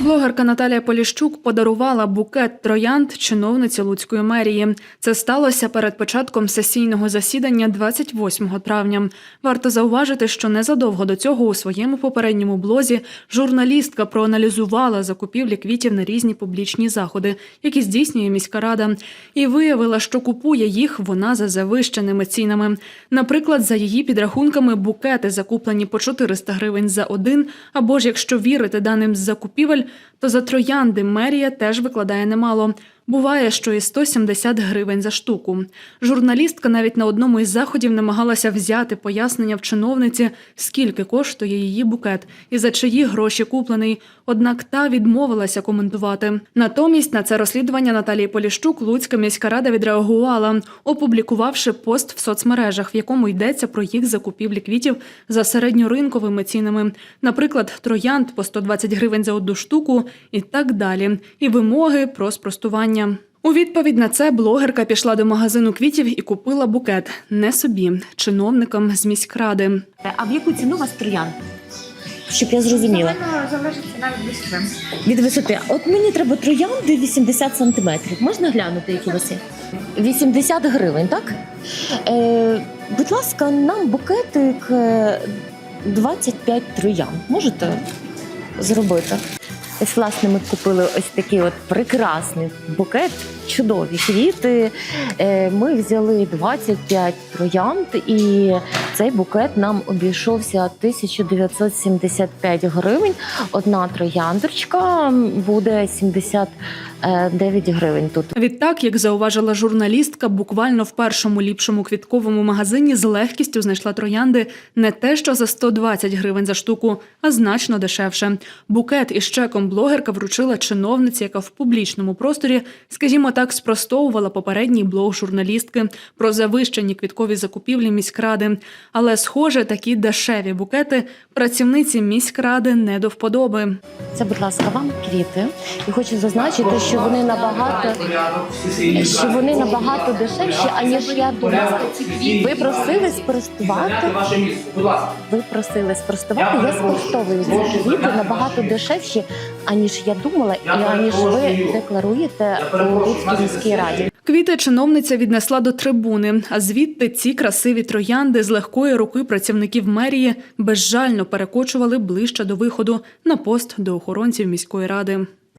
Блогерка Наталія Поліщук подарувала букет троянд чиновниці Луцької мерії. Це сталося перед початком сесійного засідання 28 травня. Варто зауважити, що незадовго до цього у своєму попередньому блозі журналістка проаналізувала закупівлі квітів на різні публічні заходи, які здійснює міська рада, і виявила, що купує їх вона за завищеними цінами. Наприклад, за її підрахунками, букети закуплені по 400 гривень за один, або ж якщо вірити даним з закупівель, то за троянди мерія теж викладає немало. Буває, що і 170 гривень за штуку. Журналістка навіть на одному із заходів намагалася взяти пояснення в чиновниці, скільки коштує її букет і за чиї гроші куплений. Однак та відмовилася коментувати. Натомість на це розслідування Наталії Поліщук Луцька міська рада відреагувала, опублікувавши пост в соцмережах, в якому йдеться про їх закупівлі квітів за середньоринковими цінами, наприклад, троянд по 120 гривень за одну штуку і так далі, і вимоги про спростування. У відповідь на це блогерка пішла до магазину квітів і купила букет не собі, чиновникам з міськради. А в яку ціну у вас троян? Щоб я зрозуміла. Залежить навіть від висоти. Від висоти. От мені треба троянди 80 сантиметрів. Можна глянути, які у вас є? 80 гривень, так? Е, будь ласка, нам букетик е, 25 троян. Можете зробити? Ось, власне, ми купили ось такий от прекрасний букет, чудові квіти. Е, Ми взяли 25 троянд, і цей букет нам обійшовся 1975 гривень. Одна трояндочка буде 79 гривень тут. Відтак, як зауважила журналістка, буквально в першому ліпшому квітковому магазині з легкістю знайшла троянди не те, що за 120 гривень за штуку, а значно дешевше. Букет із чеком блогерка вручила чиновниці, яка в публічному просторі, скажімо так, спростовувала попередній блог журналістки про завищені квіткові закупівлі міськради. Але, схоже, такі дешеві букети працівниці міськради не до вподоби. Це, будь ласка, вам квіти. І хочу зазначити, що вони набагато що вони набагато дешевші, аніж я думала. Ви просили спростувати. Ви просили спростувати. Я спростовую ці квіти набагато дешевші, аніж я думала, і аніж ви декларуєте у Луцькій міській раді. Квіти чиновниця віднесла до трибуни, а звідти ці красиві троянди з легкої руки працівників мерії безжально перекочували ближче до виходу на пост до охоронців міської ради.